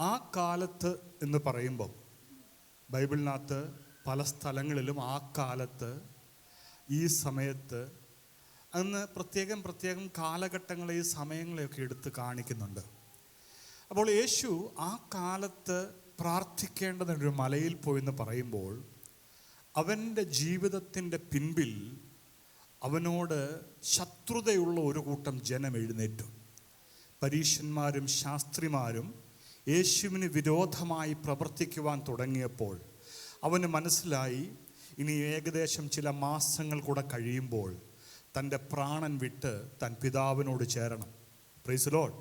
ആ കാലത്ത് എന്ന് പറയുമ്പോൾ ബൈബിളിനകത്ത് പല സ്ഥലങ്ങളിലും ആ കാലത്ത് ഈ സമയത്ത് അന്ന് പ്രത്യേകം പ്രത്യേകം കാലഘട്ടങ്ങളെ ഈ സമയങ്ങളെയൊക്കെ എടുത്ത് കാണിക്കുന്നുണ്ട്. അപ്പോൾ യേശു ആ കാലത്ത് പ്രാർത്ഥിക്കേണ്ടത് ഒരു മലയിൽ എന്ന് പറയുമ്പോൾ അവന്റെ ജീവിതത്തിന്റെ പിൻപിൽ അവനോട് ശത്രുതയുള്ള ഒരു കൂട്ടം ജനം എഴുന്നേറ്റു. പരീശന്മാരും ശാസ്ത്രിമാരും യേശുവിന് വിരോധമായി പ്രവർത്തിക്കുവാൻ തുടങ്ങിയപ്പോൾ അവന് മനസ്സിലായി ഇനി ഏകദേശം ചില മാസങ്ങൾ കൂടെ കഴിയുമ്പോൾ തന്റെ പ്രാണൻ വിട്ട് തൻ പിതാവിനോട് ചേരണം. പ്രൈസ് ലോഡ്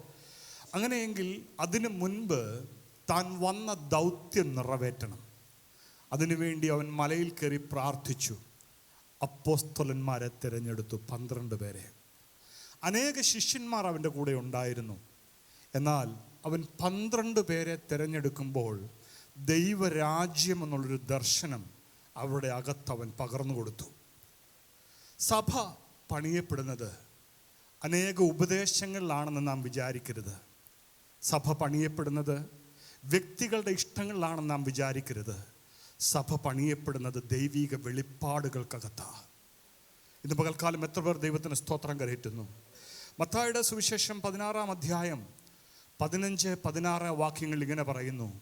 അങ്ങനെയെങ്കിൽ അതിനു മുൻപ് താൻ വന്ന ദൗത്യം നിറവേറ്റണം. അതിനുവേണ്ടി അവൻ മലയിൽ കയറി പ്രാർത്ഥിച്ചു. അപ്പോസ്തലന്മാരെ തിരഞ്ഞെടുത്തു പന്ത്രണ്ട് പേരെ. അനേക ശിഷ്യന്മാർ അവന്റെ കൂടെ ഉണ്ടായിരുന്നു. എന്നാൽ അവൻ പന്ത്രണ്ട് പേരെ തിരഞ്ഞെടുക്കുമ്പോൾ ദൈവരാജ്യം എന്നുള്ളൊരു ദർശനം അവരുടെ അകത്ത് അവൻ പകർന്നു കൊടുത്തു. സഭ പണിയപ്പെടുന്നത് അനേക ഉപദേശങ്ങളിലാണെന്ന് നാം വിചാരിക്കരുത്. സഭ പണിയപ്പെടുന്നത് വ്യക്തികളുടെ ഇഷ്ടങ്ങളിലാണെന്ന് നാം വിചാരിക്കരുത്. സഭ പണിയപ്പെടുന്നത് ദൈവിക വെളിപ്പാടുകൾക്കകത്താണ് ഇന്ന് പകൽക്കാലം എത്ര പേർ ദൈവത്തിന് സ്തോത്രം കരയറ്റുന്നു? മത്തായുടെ സുവിശേഷം പതിനാറാം അധ്യായം പതിനഞ്ച് പതിനാറ് വാക്യങ്ങൾ ഇങ്ങനെ പറയുന്നു.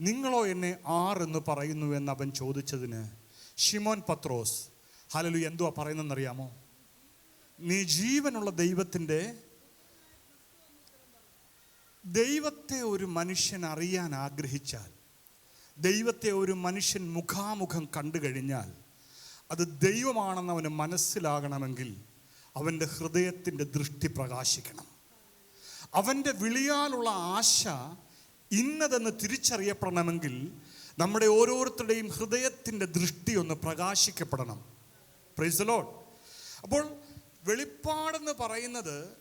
നിങ്ങളോ എന്നെ ആർ എന്ന് പറയുന്നു എന്ന് അവൻ ചോദിച്ചതിന് ഷിമോൻ പത്രോസ് ഹലലു എന്തുവാ പറയുന്നതെന്നറിയാമോ? നീ ജീവനുള്ള ദൈവത്തിന്റെ ദൈവത്തെ ഒരു മനുഷ്യൻ അറിയാൻ ആഗ്രഹിച്ചാൽ ദൈവത്തെ ഒരു മനുഷ്യൻ മുഖാമുഖം കണ്ടു കഴിഞ്ഞാൽ അത് ദൈവമാണെന്ന് അവന് മനസ്സിലാകണമെങ്കിൽ അവന്റെ ഹൃദയത്തിന്റെ ദൃഷ്ടി പ്രകാശിക്കണം. അവന്റെ വിളിയാലുള്ള ആശ ഇന്നതെന്ന് തിരിച്ചറിയപ്പെടണമെങ്കിൽ നമ്മുടെ ഓരോരുത്തരുടെയും ഹൃദയത്തിന്റെ ദൃഷ്ടി ഒന്ന് പ്രകാശിക്കപ്പെടണം. പ്രൈസലോഡ് അപ്പോൾ വെളിപ്പാടെന്ന് പറയുന്നത്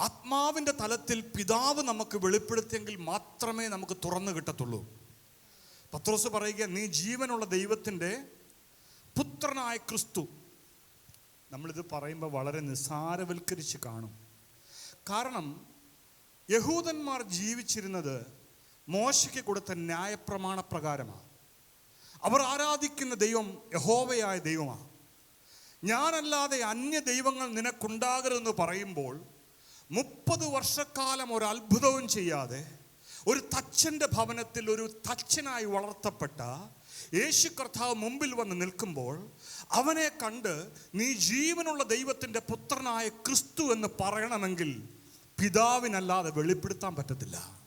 ആത്മാവിന്റെ തലത്തിൽ പിതാവ് നമുക്ക് വെളിപ്പെടുത്തിയെങ്കിൽ മാത്രമേ നമുക്ക് തുറന്നു കിട്ടത്തുള്ളൂ. പത്രോസ് പറയുക നീ ജീവനുള്ള ദൈവത്തിന്റെ പുത്രനായ ക്രിസ്തു. നമ്മളിത് പറയുമ്പോൾ വളരെ നിസ്സാരവൽക്കരിച്ച് കാണും. കാരണം യഹൂദന്മാർ ജീവിച്ചിരുന്നത് മോശയ്ക്ക് കൊടുത്ത ന്യായപ്രമാണ പ്രകാരമാണ്. അവർ ആരാധിക്കുന്ന ദൈവം യഹോവയായ ദൈവമാണ്. ഞാനല്ലാതെ അന്യ ദൈവങ്ങൾ നിനക്കുണ്ടാകരുതെന്ന് പറയുമ്പോൾ മുപ്പത് വർഷക്കാലം ഒരു അത്ഭുതവും ചെയ്യാതെ ഒരു തച്ചന്റെ ഭവനത്തിൽ ഒരു തച്ചനായി വളർത്തപ്പെട്ട യേശു കർത്താവ് മുമ്പിൽ വന്ന് നിൽക്കുമ്പോൾ അവനെ കണ്ട് നീ ജീവനുള്ള ദൈവത്തിന്റെ പുത്രനായ ക്രിസ്തു എന്ന് പറയണമെങ്കിൽ പിതാവിനല്ലാതെ വെളിപ്പെടുത്താൻ പറ്റത്തില്ല.